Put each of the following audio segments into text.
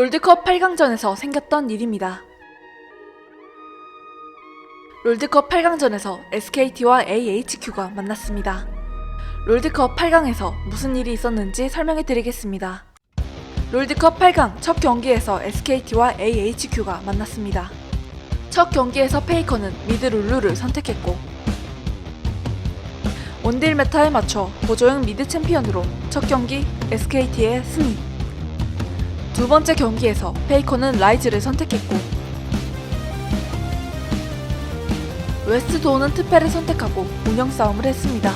롤드컵 8강전에서 생겼던 일입니다. 롤드컵 8강전에서 SKT와 AHQ가 만났습니다. 롤드컵 8강에서 무슨 일이 있었는지 설명해 드리겠습니다. 롤드컵 8강 첫 경기에서 SKT와 AHQ가 만났습니다. 첫 경기에서 페이커는 미드 룰루를 선택했고 원딜 메타에 맞춰 보조형 미드 챔피언으로 첫 경기 SKT의 승리 두 번째 경기에서 페이커는 라이즈를 선택했고 웨스트 도어는 트페를 선택하고 운영 싸움을 했습니다.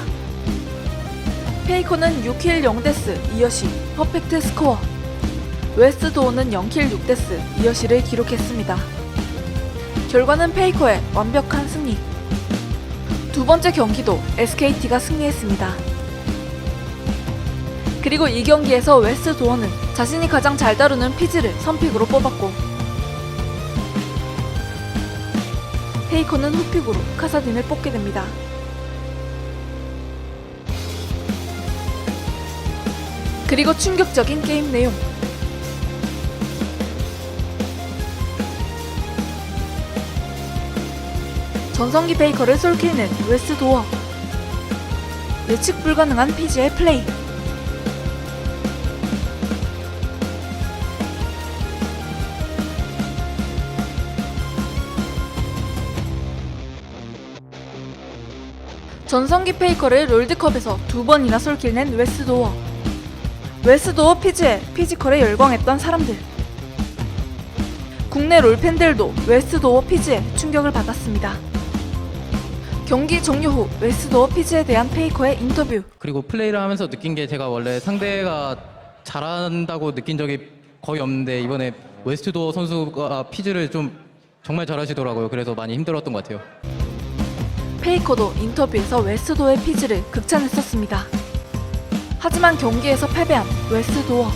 페이커는 6킬 0데스 2여시 퍼펙트 스코어 웨스트 도어는 0킬 6데스 2여시를 기록했습니다. 결과는 페이커의 완벽한 승리 두 번째 경기도 SKT가 승리했습니다. 그리고 이 경기에서 웨스트 도어는 자신이 가장 잘 다루는 피즈를 선픽으로 뽑았고 페이커는 후픽으로 카사딘을 뽑게 됩니다. 그리고 충격적인 게임 내용. 전성기 페이커를 솔킬낸 웨스트 도어. 예측 불가능한 피지의 플레이 전성기 페이커를 롤드컵에서 두 번이나 솔킬낸 웨스도어. 웨스도어 피즈에 피지컬에 열광했던 사람들. 국내 롤팬들도 웨스도어 피즈에 충격을 받았습니다. 경기 종료 후 웨스도어 피즈에 대한 페이커의 인터뷰. 그리고 플레이를 하면서 느낀 게 제가 원래 상대가 잘한다고 느낀 적이 거의 없는데 이번에 웨스트도어 선수가 피즈를 좀 정말 잘하시더라고요. 그래서 많이 힘들었던 것 같아요. 페이커도 인터뷰에서 웨스도어의 피즈를 극찬했었습니다. 하지만 경기에서 패배한 웨스도어.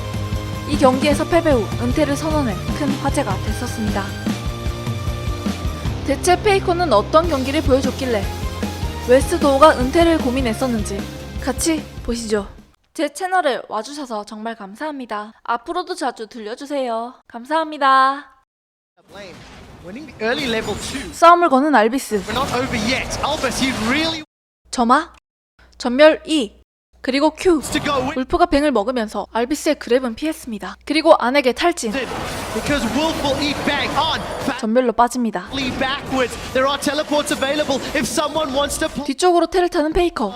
이 경기에서 패배 후 은퇴를 선언해 큰 화제가 됐었습니다. 대체 페이커는 어떤 경기를 보여줬길래 웨스도어가 은퇴를 고민했었는지 같이 보시죠. 제 채널에 와주셔서 정말 감사합니다. 앞으로도 자주 들려주세요. 감사합니다. Lane. Winning the early level 2. 싸움을 거는 알비스. We're not over yet. Albus, he really 점화, 전멸 2, 그리고 Q. 울프가 뱅을 먹으면서 알비스의 그랩은 피했습니다. 그리고 안에게 탈진. 전멸로 빠집니다. 뒤쪽으로 테를 타는 페이커.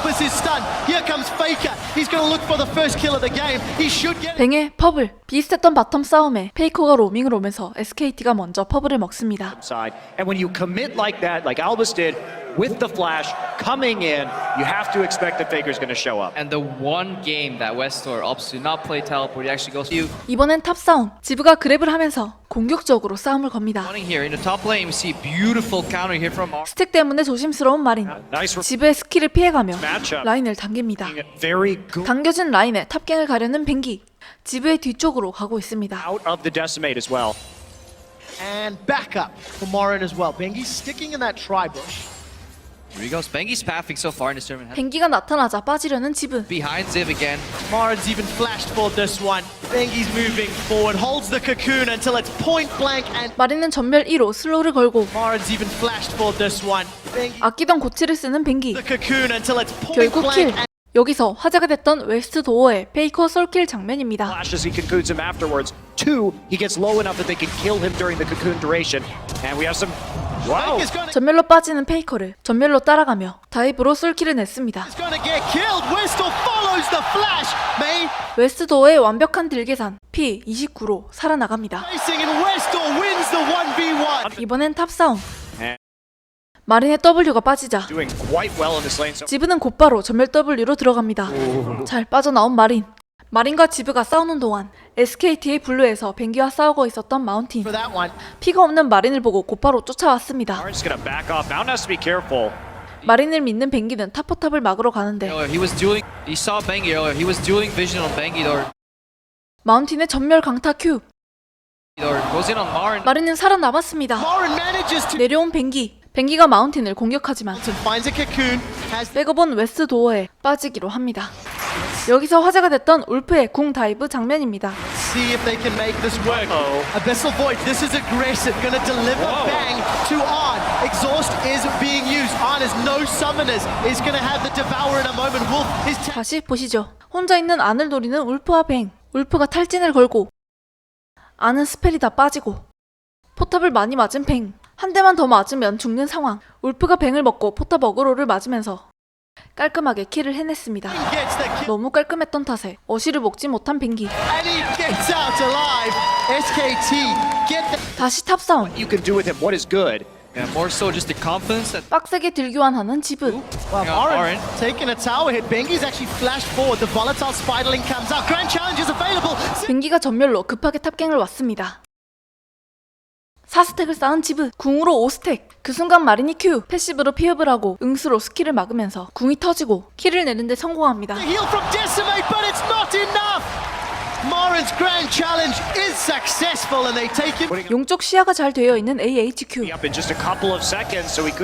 Oh, he's got a bunch of stacks and the rend comes out. Albus is stunned. Here comes Faker. He's going to look for the first kill of the game. He should get it. 뱅의 퍼블. 비슷했던 바텀 싸움에 페이커가 로밍을 오면서 SKT가 먼저 퍼블을 먹습니다. side. And when you commit like that, like Albus did with the flash coming in, you have to expect that Faker's going to show up. And the one game that Westor opts to not play teleport, he actually goes you 이번엔 탑 싸움. 지브가 그랩을 하면서 공격적으로 싸움을 겁니다. running here in the top lane. We see beautiful counter here from our 스택 때문에 조심스러운 마린. Nice 지브의 스킬을 피해가며. 라인을 당깁니다. Very good 당겨진 라인에 탑갱을 가려는 뱅기. 지브의 뒤쪽으로 가고 있습니다. out of the decimate as well. And back up for Morin as well. Bengi's sticking in that tri bush. Here he goes. Bengi's pathing so far in this tournament. 뱅기가 나타나자 빠지려는 지브. Behind Ziv again. Morin's even flashed for this one. Bengi's moving forward, holds the cocoon until it's point blank, and 마린은 전멸 1호 슬로우를 걸고 Morin's even flashed for this one. Bengi 아끼던 고치를 쓰는 뱅기. the cocoon until it's point 결국 킬. blank. And 여기서 화제가 됐던 웨스트 도어의 페이커 솔킬 장면입니다. Flashes, he cocoons him afterwards. Two, he gets low enough that they can kill him during the cocoon duration. And we have some. Wow! Faker's gonna, 전멸로 빠지는 페이커를 전멸로 따라가며 다이브로 솔킬을 냈습니다. he's gonna get killed. Whistle follows the flash. May 웨스트 도어의 완벽한 딜 계산 P 29로 살아나갑니다. racing and Whistle wins the 1v1. 이번엔 탑 싸움. 네. 마린의 W가 빠지자 지브는 곧바로 전멸 W로 들어갑니다. 잘 빠져나온 마린. 마린과 지브가 싸우는 동안 SKT의 블루에서 뱅기와 싸우고 있었던 마운틴. 피가 없는 마린을 보고 곧바로 쫓아왔습니다. 마린을 믿는 뱅기는 타포탑을 막으러 가는데 Earlier, he was dueling. He saw Bengi earlier. He was dueling vision on Bengi. Or, 마운틴의 전멸 강타 Marin. 마린은 살아남았습니다. 내려온 뱅기. 뱅기가 마운틴을 공격하지만 백업온 웨스트 도어에 빠지기로 합니다. 여기서 화제가 됐던 울프의 궁 다이브 장면입니다. See if they can make this work. Abyssal Void, this is aggressive, gonna deliver bang to On. Exhaust is being used. On is no summoners, is gonna have the Devour in a moment. Wolf is ta- 다시 보시죠. 혼자 있는 안을 노리는 울프와 뱅. 울프가 탈진을 걸고 안은 스펠이 다 빠지고 포탑을 많이 맞은 뱅. 한 대만 더 맞으면 죽는 상황. 울프가 뱅을 먹고 포탑 어그로를 맞으면서 깔끔하게 킬을 해냈습니다. 너무 깔끔했던 탓에 어시를 먹지 못한 뱅기. and he gets out alive. SKT get the 다시 탑 싸움. Good. Yeah, more so just the confidence that 빡세게 딜교환하는 지브. Well, Yeah, Oren Oren. taking a tower hit. Bengi's actually flashed forward. The volatile spiderling comes out. Grand challenge is available. 뱅기가 전멸로 급하게 탑갱을 왔습니다. 4스택을 쌓은 지브 궁으로 5스택 그 순간 마린이 큐 패시브로 피업을 하고 응수로 스킬을 막으면서 궁이 터지고 킬을 내는데 성공합니다. 용쪽 시야가 잘 되어 있는 AHQ.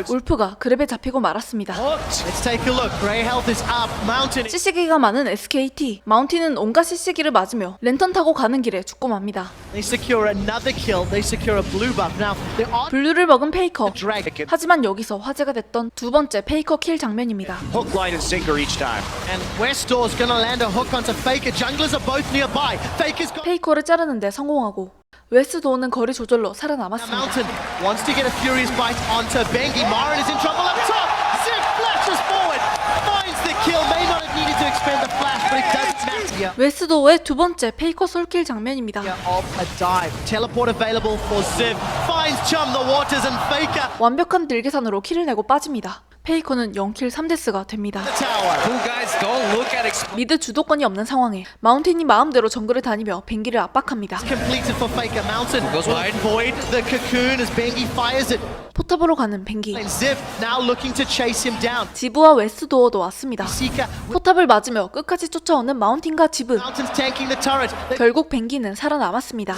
울프가 그랩에 잡히고 말았습니다. Let's take a look. Grey health is up. Mountain CC기가 많은 SKT 마운틴은 온갖 CC기를 맞으며 랜턴 타고 가는 길에 죽고 맙니다. They secure another kill. They secure a blue buff. Now they're on 블루를 먹은 페이커. 하지만 여기서 화제가 됐던 두 번째 페이커 킬 장면입니다. Hook, line, and sinker each time. And Westor's gonna land a hook onto Faker. Junglers are both nearby. 페이커를 자르는데 성공하고 웨스도어는 거리 조절로 살아남았습니다. 웨스도어의 두 번째 페이커 솔킬 장면입니다. 완벽한 딜계산으로 킬을 내고 빠집니다. 페이커는 0킬 3데스가 됩니다. 미드 주도권이 없는 상황에 마운틴이 마음대로 정글을 다니며 뱅기를 압박합니다. 포탑으로 가는 뱅기. 지브와 웨스 도어도 왔습니다. Seeker with 포탑을 맞으며 끝까지 쫓아오는 마운틴과 지브. 결국 뱅기는 살아남았습니다.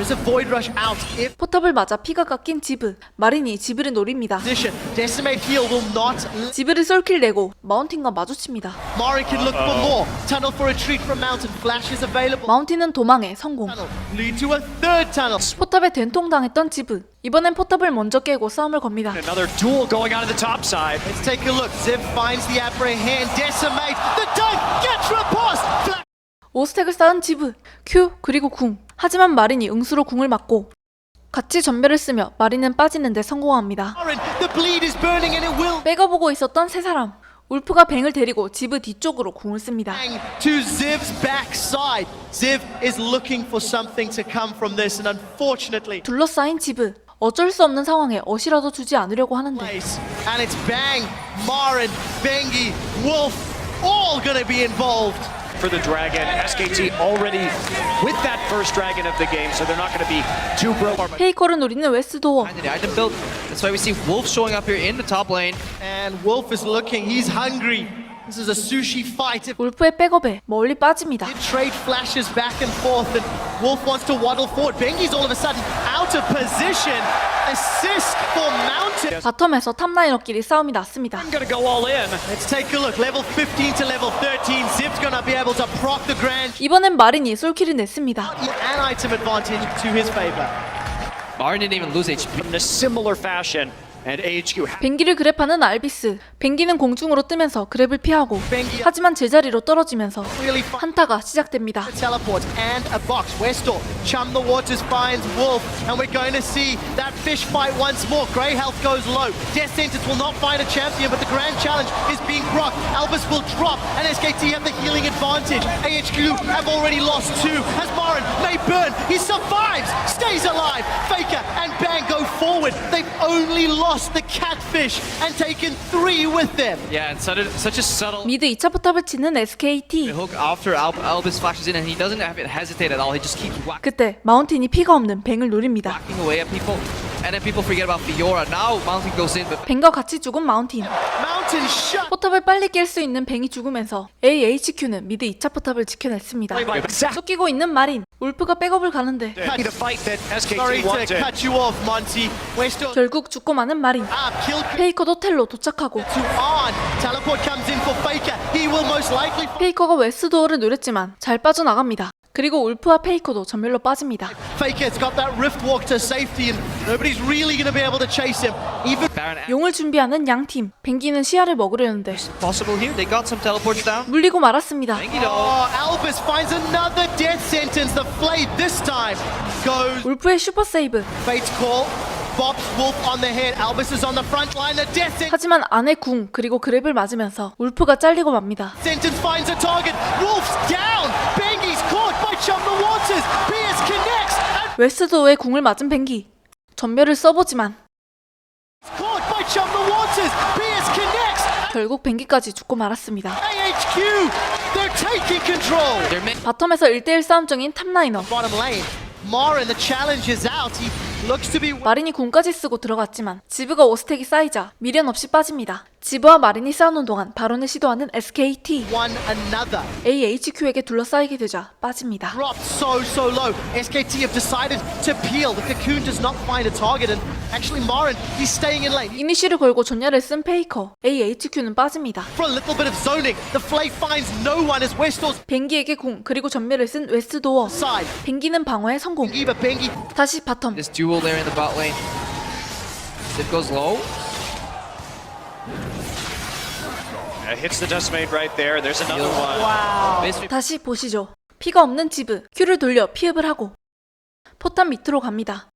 Is a void rush out. If 포탑을 맞아 피가 깎인 지브. 마린이 지브를 노립니다. position, Decimate heal will not let 지브를 솔킬 내고 마운틴과 마주칩니다. Mori can look for more. Tunnel for retreat from mountain. Flash is available. 마운틴은 도망에 성공. Tunnel lead to a third tunnel. 포탑에 된통당했던 지브. 이번엔 포탑을 먼저 깨고 싸움을 겁니다. Another duel going on to the top side. Let's take a look. Ziv finds the apprehend. Decimate. The dunk gets repulsed. Flash 5스택을 쌓은 지브, 큐, 그리고 궁. 하지만 마린이 응수로 궁을 맞고 같이 전멸을 쓰며 마린은 빠지는데 성공합니다. 빼가 보고 있었던 세 사람. 울프가 뱅을 데리고 지브 뒤쪽으로 궁을 씁니다. bang to Ziv's backside. Ziv is looking for something to come from this, and unfortunately, 둘러싸인 지브. 어쩔 수 없는 상황에 어시라도 주지 않으려고 하는데. And it's bang, Marin, Bengi, Wolf, all gonna be involved. For the dragon, SKT already with that first dragon of the game, so they're not going to be too broke. 페이커를 노리는 웨스도어. the item build. That's why we see Wolf showing up here in the top lane. And Wolf is looking, he's hungry. This is a sushi fight. If 울프의 백업에 멀리 빠집니다. did trade flashes back and forth, and Wolf wants to waddle forward. Bengi's all of a sudden out of position. Assist for Mountain. 바텀에서 탑라이너끼리 싸움이 났습니다. I'm to go all in. Let's take a look. Level 15 to level 13. Zip's gonna be able to proc the grand 이번엔 마린이 솔킬을 냈습니다. and item advantage to his favor. Marin didn't even lose HP. In a similar fashion, 뱅기를 그랩하는 알비스. 뱅기는 공중으로 뜨면서 그랩을 피하고 뱅기 하지만 제자리로 떨어지면서 really fun. 한타가 시작됩니다. teleport and a box. Westor, Chum the Waters finds Wolf, and we're going to see that fish fight once more. Grey health goes low. Death Sentence will not find a champion, but the grand challenge is being proc. Albus will drop, and SKT have the healing advantage. AHQ have already lost two. As Marin may burn, he survives, stays alive. Faker and Bang go forward. They've only lost the catfish and taken three with them. Yeah, and such a, such a subtle 미드 2차 포탑을 치는 SKT. hook after Al- Albus flashes in, and he doesn't have it hesitate at all. He just keeps whack- 그때 마운틴이 피가 없는 뱅을 노립니다. whacking away at people. And then people forget about Fiora. Now Mountain goes in, but 뱅과 같이 죽은 마운틴. Mountain shut. 포탑을 빨리 깰 수 있는 뱅이 죽으면서 AHQ는 미드 2차 포탑을 지켜냈습니다. 쫓기고 있는 마린. 울프가 백업을 가는데 결국 죽고 마는 마린. ah, 페이커도 텔로 도착하고 페이커가 웨스도어를 노렸지만 잘 빠져나갑니다. 그리고 울프와 페이커도 전멸로 빠집니다. Faker's got that rift walk to safety, and nobody's really going to be able to chase him. Even Baron 용을 준비하는 양팀. 뱅기는 시야를 먹으려는데 possible here. They got some teleports down. 물리고 말았습니다. Oh, 울프의 슈퍼 세이브. 하지만 안의 궁 그리고 그랩을 맞으면서 울프가 잘리고 맙니다. 웨스도어의 궁을 맞은 뱅기. 전멸을 써보지만. 결국 뱅기까지 죽고 말았습니다. AHQ. They're taking control. They're ma- 바텀에서 1대1 싸움 중인 탑라이너. Bottom lane. Marin, the challenge is out. He looks to be 마린이 궁까지 쓰고 들어갔지만 지브가 5스택이 쌓이자 미련 없이 빠집니다. 지브와 마린이 싸우는 동안 바론을 시도하는 SKT. AHQ에게 둘러싸이게 되자 빠집니다. So, so low. SKT have decided to peel. The cocoon does not find a target, and actually, Marin, he's staying in lane. 이니쉬를 걸고 전열을 쓴 페이커. AHQ는 빠집니다. For a little bit of zoning, the Flay finds no one as Westor's 뱅기에게 궁 그리고 전멸을 쓴 웨스도어. side. 뱅기는 방어에 성공. Bengi, but Bengi 다시 바텀. This duel there in the bot lane. It goes low. Hits the decimate right there. There's another one. Basically, 다시 보시죠. 피가 없는 지브. 큐를 돌려 피흡을 하고 포탄 밑으로 갑니다.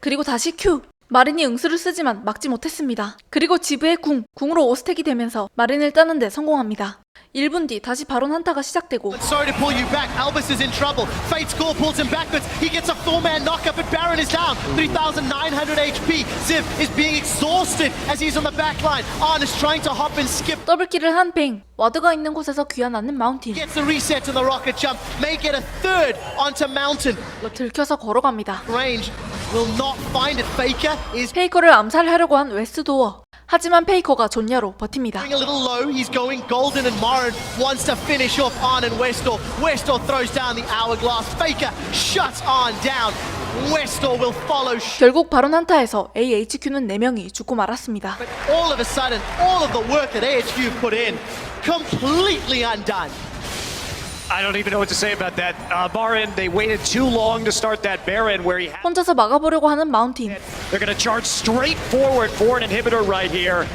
그리고 다시 큐. 마린이 응수를 쓰지만 막지 못했습니다. 그리고 지브의 궁, 궁으로 5스택이 되면서 마린을 따는데 성공합니다. 1분 뒤 다시 바론 한타가 시작되고 sorry to pull you back. Albus is in trouble. Fate's call pulls him backwards. He gets a four-man knockup, but Baron is down. 3,900 HP. Ziv is being exhausted as he's on the back line. Arn is trying to hop and skip. 더블킬을 한 뱅. 와드가 있는 곳에서 귀환하는 마운틴. Gets the reset to the rocket jump. May get a third onto Mountain. 들켜서 걸어갑니다. Range will not find it. Faker is 페이커를 암살하려고 한 웨스도어. 하지만 페이커가 존야로 버팁니다. going a little low. He's going golden, and Marin wants to finish off Arn and Westor. Westor throws down the hourglass. Faker shuts Arn down. Westor will follow. 결국 바론 한타에서 AHQ는 4명이 죽고 말았습니다. But all of a sudden, all of the work that AHQ put in, completely undone. 혼자서 막아보려고 하는 마운틴. They're going to charge straight forward for an inhibitor right here.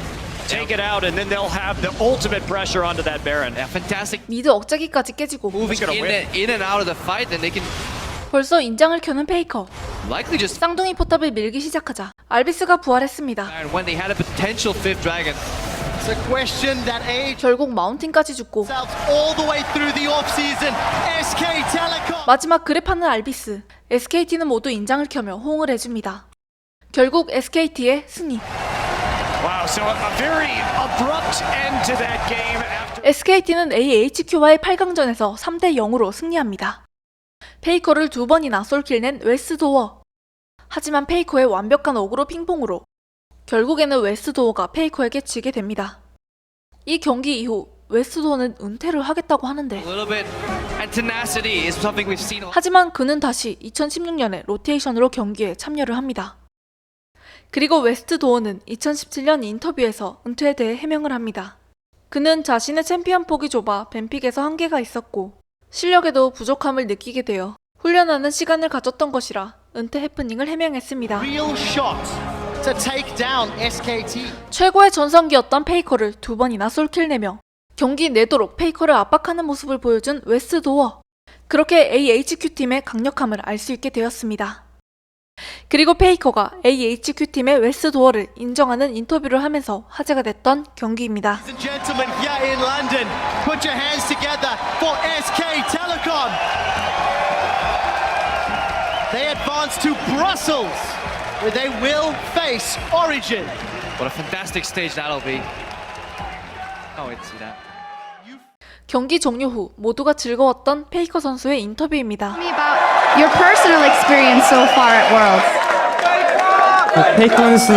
Take it out, and then they'll have the ultimate pressure onto that Baron. yeah, fantastic 미드 억제기까지 깨지고 moving gonna in win? and, in and out of the fight, then they can 벌써 인장을 켜는 페이커. likely just. 쌍둥이 포탑을 밀기 시작하자 알비스가 부활했습니다. And when they had a potential fifth dragon, It's a question that AHQ 결국 마운틴까지 죽고. 마지막 그랩하는 알비스. SKT는 모두 인장을 켜며 호응을 해줍니다. 결국 SKT의 승리. SKT는 AHQ와의 8강전에서 3대 0으로 승리합니다. 페이커를 두 번이나 솔킬 낸 웨스 도어. 하지만 페이커의 완벽한 어그로 핑퐁으로 결국에는 웨스도어가 페이커에게 지게 됩니다. 이 경기 이후 웨스도어는 은퇴를 하겠다고 하는데. 하지만 그는 다시 2016년에 로테이션으로 경기에 참여를 합니다. 그리고 웨스트 도어는 2017년 인터뷰에서 은퇴에 대해 해명을 합니다. 그는 자신의 챔피언 폭이 좁아 뱀픽에서 한계가 있었고 실력에도 부족함을 느끼게 되어 훈련하는 시간을 가졌던 것이라 은퇴 해프닝을 해명했습니다. Real shot to take down SKT. 최고의 전성기였던 페이커를 두 번이나 솔킬 내며 경기 내도록 페이커를 압박하는 모습을 보여준 웨스 도어. 그렇게 AHQ팀의 강력함을 알 수 있게 되었습니다. 그리고 페이커가 AHQ팀의 웨스 도어를 인정하는 인터뷰를 하면서 화제가 됐던 경기입니다. Ladies and gentlemen, here in London, put your hands together for SK Telecom. They advance to Brussels, where they will face Origin. What a fantastic stage that'll be. Oh, it's that. 경기 종료 후 모두가 즐거웠던 페이커 선수의 인터뷰입니다. me about your personal experience so far at Worlds. 그 페이크 선수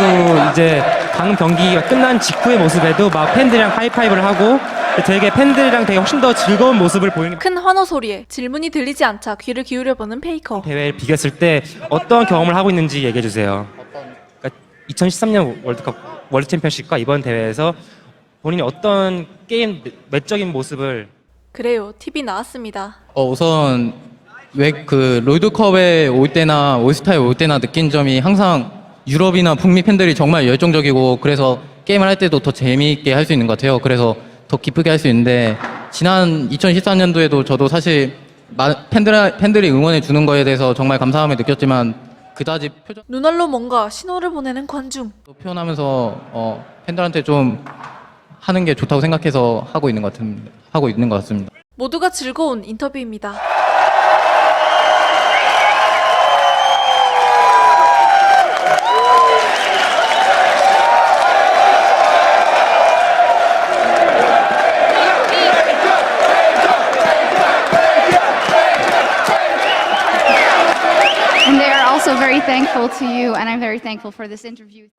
이제 방 경기가 끝난 직후의 모습에도 막 팬들이랑 하이파이브를 하고 되게 팬들이랑 되게 훨씬 더 즐거운 모습을 보이는 큰 환호 소리에 질문이 들리지 않자 귀를 기울여 보는 페이커. 대회를 비겼을 때 어떤 경험을 하고 있는지 얘기해 주세요. 그러니까 2013년 월드컵 월드 챔피언십과 이번 대회에서 본인이 어떤 게임 매적인 모습을 그래요. TV 나왔습니다. 어, 우선 왜 그 롤드컵에 올 때나 올스타에 올 때나 느낀 점이 항상 유럽이나 북미 팬들이 정말 열정적이고 그래서 게임을 할 때도 더 재미있게 할 수 있는 것 같아요. 그래서 더 기쁘게 할 수 있는데 지난 2014년도에도 저도 사실 마- 팬들 팬들이 응원해 주는 거에 대해서 정말 감사함을 느꼈지만 그다지 표정 눈알로 뭔가 신호를 보내는 관중. 도 표현하면서 어, 팬들한테 좀 하는 게 좋다고 생각해서 하고 있는 것 같은 하고 있는 것 같습니다. 모두가 즐거운 인터뷰입니다. Also very thankful to you, and I'm very thankful for this interview.